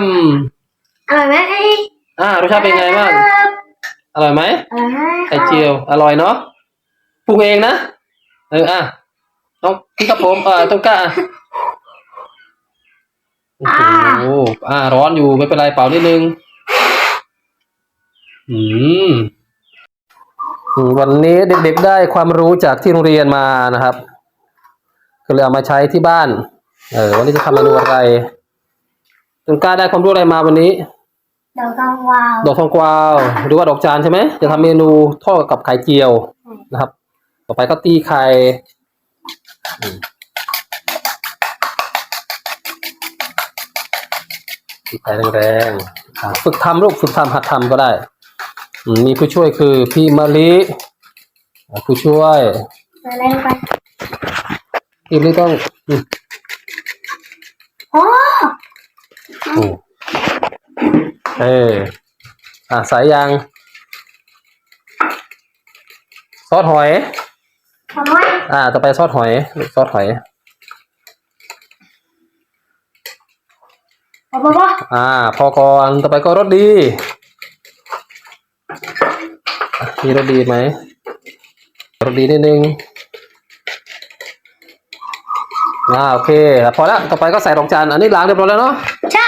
มอร่อยไหมอ่ารสชาติเป็นไงบ้างอร่อยไหมอร่อยไหมไข่เจียว อร่อยเนาะปรุงเองนะเอออะน้องพี่ครับผมเออต้นกล้าอะโอ้โหอ่า ร้อนอยู่ไม่เป็นไรเป่านิดนึงอืมอืมวันนี้เด็กๆได้ความรู้จากที่โรงเรียนมานะครับ ก็เลยเอามาใช้ที่บ้าน เออวันนี้จะทำเมนูอะไร ต้นกล้าได้ความรู้อะไรมาวันนี้ ดอกกังวาวดอกทองกวาวหรือว่าดอกจานใช่ไหมจะทำเมนูทอดกับไข่เจียวนะครับ ต่อไปก็ตีไข่อืมตีไข่แรงๆอ่าฝึกทำลูกฝึกทำหัดทำก็ได้อืมมีผู้ช่วยคือพี่มะลิอ่าผู้ช่วยใส่อะไรลงไปพี่มะลิต้องอืมโอ้อืม เออ อ่าใส่ยาง ซอสหอยทำไมอ่า ต่อไปซอสหอยซอสหอยโอ้โหอ่า พอก่อนต่อไปก็รสดีอะมีรสดีไหมรสดีนิดนึงอ่าโอเคพอแล้วต่อไปก็ใส่ดอกจานอันนี้ล้างเรียบร้อยแล้วเนาะ ใช่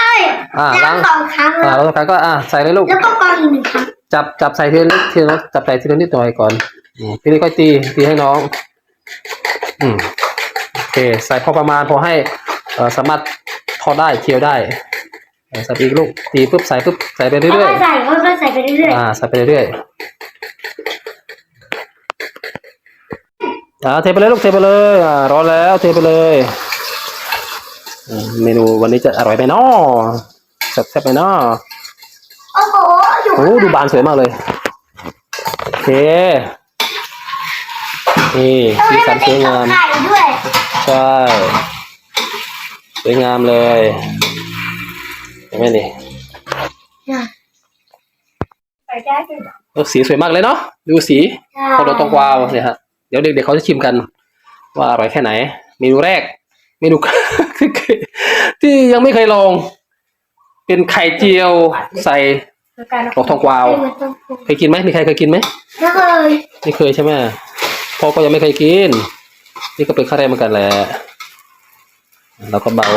อ่าล้างล้างสองครั้งอ่าแล้วแล้วต่อไปก็อ่าใส่เลยลูกแล้วก็กรองอีกหนึ่งครั้งจับจับใส่ทีละนิดทีละนิดจับใส่ทีละนิดหน่อยก่อนอืมทีนี้ค่อยตีตีให้น้อง อืมโอเค ใส่พอประมาณพอให้เอ่อสามารถทอดได้เคี่ยวได้เออใส่ไปอีกลูกตีปุ๊บใส่ปุ๊บใส่ไปแล้วเรื่ก็อยใส่แล้วก็ใส่ไปเรื่อยๆอ่าใส่ไปเรื่อยๆอ่าเทไปเลยลูกเทไปเลยอ่าร้อนแล้วเทไปเลยอืม เมนูวันนี้จะอร่อยไหมเนาะแซ่บๆไหมเนาะๆโอ้โหอยู่โอ้ดูบานสวยมากเลยโอเคนี่สีสันสวยงามไข่ด้วยใช่สวยงามเลยเห็นไหมนี่ใส่ได้ด้วยโอ้สีสวยมากเลยเนาะดูสีพอโดนตรงกวาวเนี่ยฮะเดี๋ยวเด็กๆเขาจะชิมกัน ว่าอร่อยแค่ไหน เมนูแรก เมนู ที่ยังไม่เคยลอง เป็นไข่เจียวใส่ดอกทองกวาวเคยกินไหมมีใครเคยกินไหมไม่เคยไม่เคยใช่ไหมพ่อก็ยังไม่เคยกิน นี่ก็เป็นข้าวแรกเหมือนกันแหละแล้วก็เบา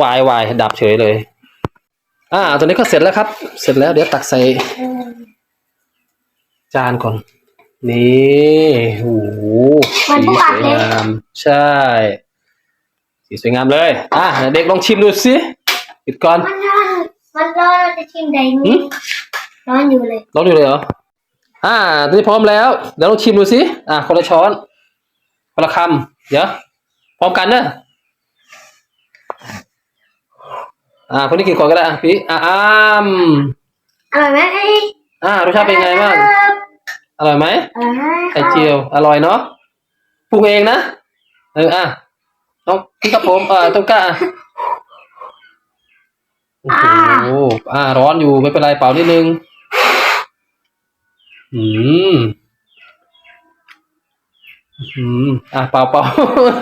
วายวายดับเฉยเลย อ่าตอนนี้ก็เสร็จแล้วครับ เสร็จแล้วเดี๋ยวตักใส่จานก่อน นี่โอ้โหสีสวยงามใช่ สีสวยงามเลย อะเด็กลองชิมดูสิปิดก่อนมันร้อนมันร้อนเราจะชิมได้ไหมหืมร้อนอยู่เลยลองดูเลยเหรออ่าตอนนี้พร้อมแล้วเดี๋ยวลองชิมดูสิอ่าคนละช้อนคนละคำเดี๋ยวพร้อมกันนะอ่าคนนี้กินก่อนก็ได้อะพี่อ่าอ้ามอร่อยไหมอ่ารสชาติเป็นไงบ้างอร่อยไหมอร่อยไหมไข่เจียว อร่อยเนาะปรุงเองนะเอออะ น้องพี่ครับผมเออต้นกล้าอะโอ้โหอ่า ร้อนอยู่ไม่เป็นไรเป่านิดนึง อืม อืม อะเป่าเป่า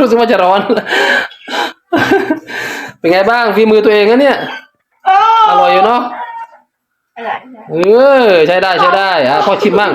รู้สึกว่าจะร้อน เป็นไงบ้างฝีมือตัวเองนะเนี่ย อร่อยอยู่เนาะ อร่อย เออ ใช้ได้ใช้ได้ อะพ่อชิมบ้าง